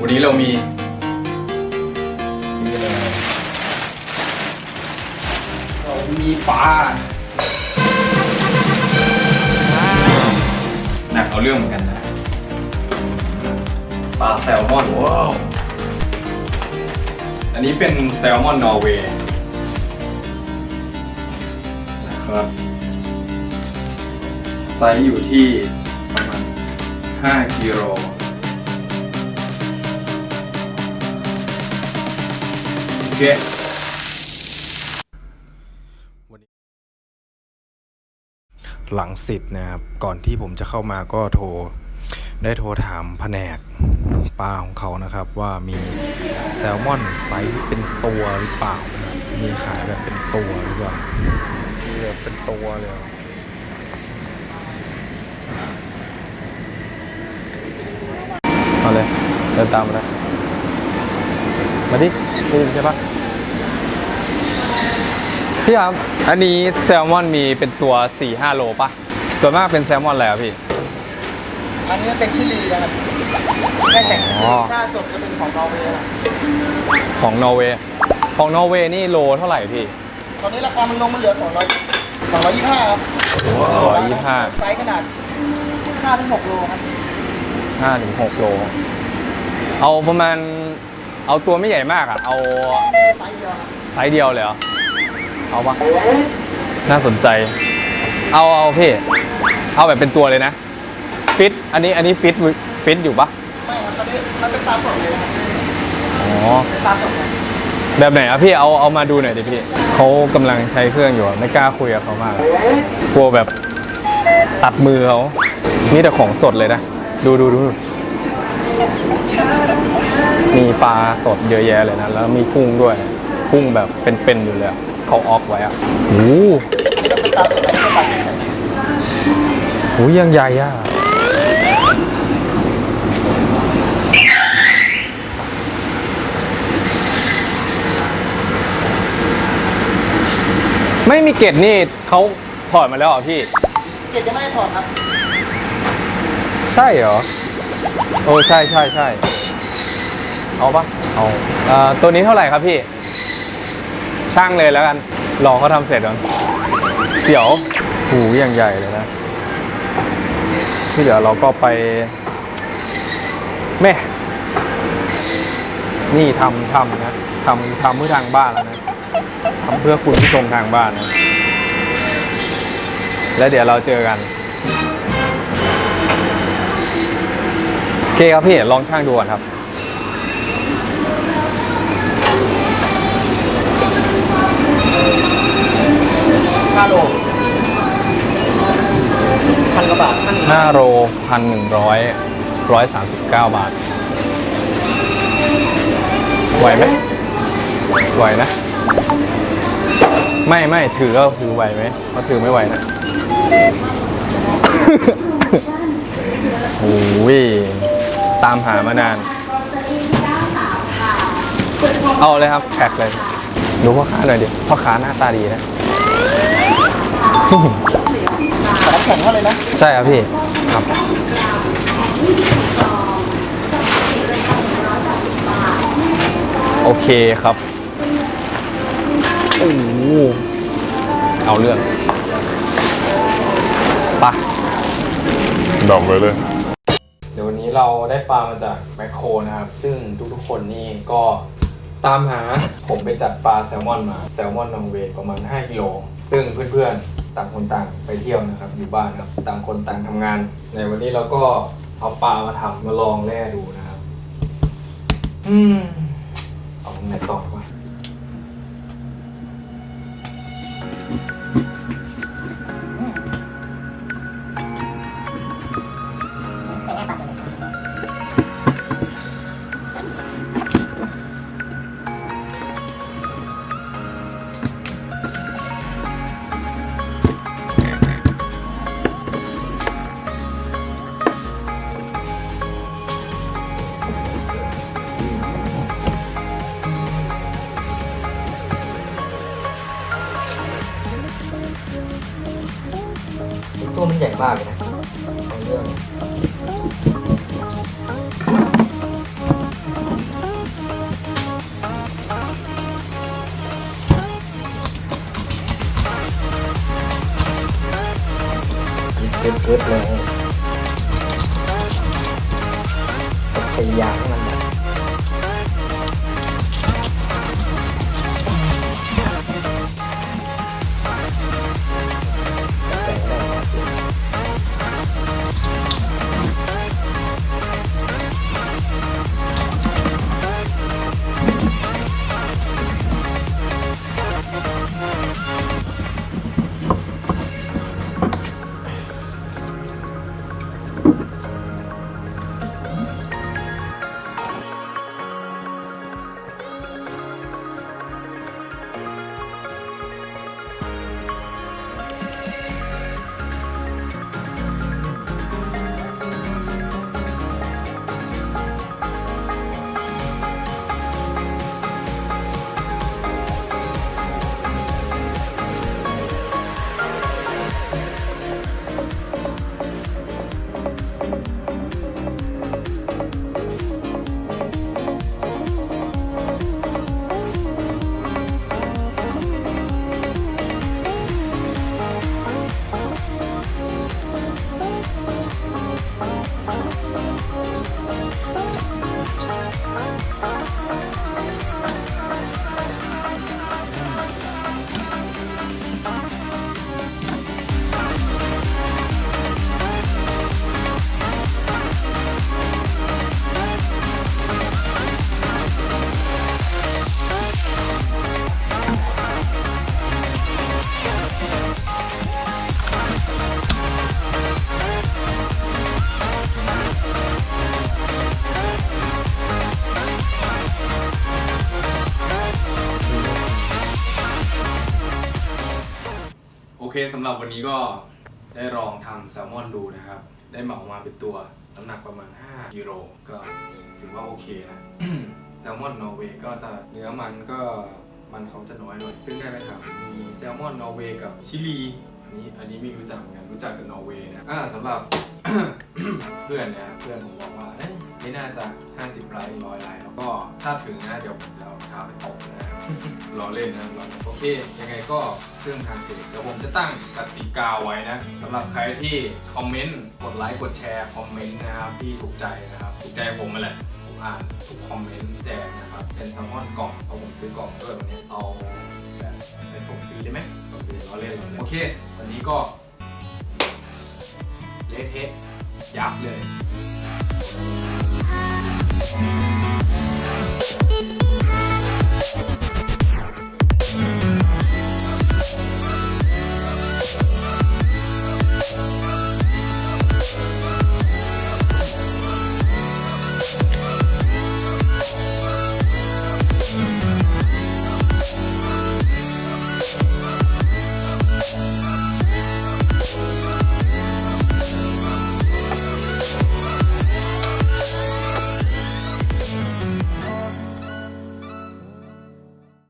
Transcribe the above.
วันนี้เรามีนี่เลยเรามีปลาหนักเอาเรื่องเหมือนกันนะปลาแซลมอนว้าวอันนี้เป็นแซลมอนนอร์เวย์นะครับไซส์อยู่ที่ประมาณ5กิโล โอเคหลังสิทธิ์นะครับ ก่อนที่ผมจะเข้ามาก็โทร ได้โทรถามแผนกปลาของเขานะครับ ว่ามีแซลมอนไซส์เป็นตัวหรือเปล่านะครับมีขายแบบเป็นตัวหรือเปล่าเรียกเป็นตัวเลยเหรอเอาเลยเดินตามมาเลยมาดิได้ยินใช่ปะ พี่ครับ อันนี้แซลมอนมีเป็นตัว4-5โลปะส่วนมากเป็นแซลมอนอะไรอะพี่ อันนี้เป็นชิลีนะครับแค่แข่งอ๋อถ้าสดจะเป็นของนอร์เวย์ครับของนอร์เวย์ ของนอร์เวย์นี่โลเท่าไหร่พี่ ตอนนี้ราคามันลงมาเหลือ 200 225ครับ225 ไซส์ขนาด5ถึง6โลครับห้าถึงหกโล เอาประมาณ เอาตัวไม่ใหญ่มากอะเอาไซส์เดียวครับไซส์เดียวเลยเหรอ เอาปะน่าสนใจ เอาเอาพี่ เอาแบบเป็นตัวเลยนะ ฟิต อันนี้อันนี้ฟิตฟิตอยู่ปะไม่ครับตอนนี้มันเป็นตาสดเลยครับอ๋อเป็นตาสดครับแบบไหนอะพี่เอาเอามาดูหน่อยดิพี่เขากำลังใช้เครื่องอยู่อะไม่กล้าคุยกับเขามากอะกลัวแบบตัดมือเขามีแต่ของสดเลยนะ ดูดูดูมีปลาสดเยอะแยะเลยนะ แล้วมีกุ้งด้วย กุ้งแบบเป็นๆอยู่เลยอะ เขาออกไว้อะโอ้โหเป็นตาสดไม่ใช่ตาสดโหยังใหญ่อะไม่มีเกล็ดนี่เขาถอดมาแล้วเหรอพี่ เกล็ดยังไม่ได้ถอดครับ ใช่เหรอโอ้ใช่ใช่ใช่เอาปะเอาเอ่อตัวนี้เท่าไหร่ครับพี่ ช่างเลยแล้วกัน รอเขาทำเสร็จก่อนเสียวหูอย่างใหญ่เลยนะที่เหลือเราก็ไป แม่ นี่ทำทำนะทำทำเพื่อทางบ้านแล้วนะทำเพื่อคุณผู้ชมทางบ้านนะ แล้วเดี๋ยวเราเจอกันโอเคครับพี่ลองช่างดูก่อนครับ 5โลพันกว่าบาทพัน5โลพันหนึ่งร้อยร้อยสามสิบเก้าบาท ไหวไหมไหวนะ ไม่ไม่ถือก็ถือไหวไหมเพราะถือไม่ไหวนะ โอ้ยตามหามานาน เอาเลยครับแพ็คเลย ดูพ่อค้าหน่อยดิ พ่อค้าหน้าตาดีนะแต่น้ำแข็งเท่าเลยนะ ใช่ครับพี่ ครับ โอเคครับ โอ้โหเอาเรื่องปะ ดำไว้เลย เดี๋ยววันนี้เราได้ปลามาจากแมคโครนะครับ ซึ่งทุกๆคนนี่ก็ ตามหาผมไปจัดปลาแซลมอนมาแซลมอนนอร์เวย์ประมาณ 5กิโลซึ่งเพื่อนๆต่างคนต่างไปเที่ยวนะครับอยู่บ้านครับต่างคนต่างทำงาน ในวันนี้เราก็เอาปลามาทำมาลองแล่ดูนะครับ อืมเอาตรงไหนต่อ วมันใหญ่มากเลยนะเป็นเกิดเลยพยายาม เคสำหรับวันนี้ก็ได้ลองทำแซลมอนดูนะครับ ได้เหมามาเป็นตัวน้ำหนักประมาณ 5กิโลก็ถือว่าโอเคนะ แซลมอนนอร์เวย์ก็จะเนื้อมันก็มันเขาจะน้อยหน่อย ซึ่งได้ไปถามมีแซลมอนนอร์เวย์กับชิลี อันนี้อันนี้ไม่รู้จักเหมือนกันรู้จักกับนอร์เวย์นะอ่าสำหรับ เพื่อนนะเพื่อนผมบอกว่าเอ้ยไม่น่าจะ 50ไลค์ร้อยไลค์แล้วก็ถ้าถึงนะเดี๋ยวผมจะเอาเท้าไปตบนะ ครับรอเล่นนะรอเล่นโอเค ยังไงก็ซึ่งทางเพจเดี๋ยวผมจะตั้งกติกาไว้นะสำหรับใครที่คอมเมนต์กดไลค์กดแชร์คอมเมนต์นะครับที่ถูกใจนะครับถูกใจผมมาแหละผมอ่านทุกคอมเมนต์แจกนะครับเป็นแซลมอนกล่องเพราะผมซื้อกล่องด้วยวันนี้เอาแบบไปส่งฟรีได้ไหมส่งฟรีรอเล่นรอเล่นโอเค วันนี้ก็เละเทะยับเลย Thank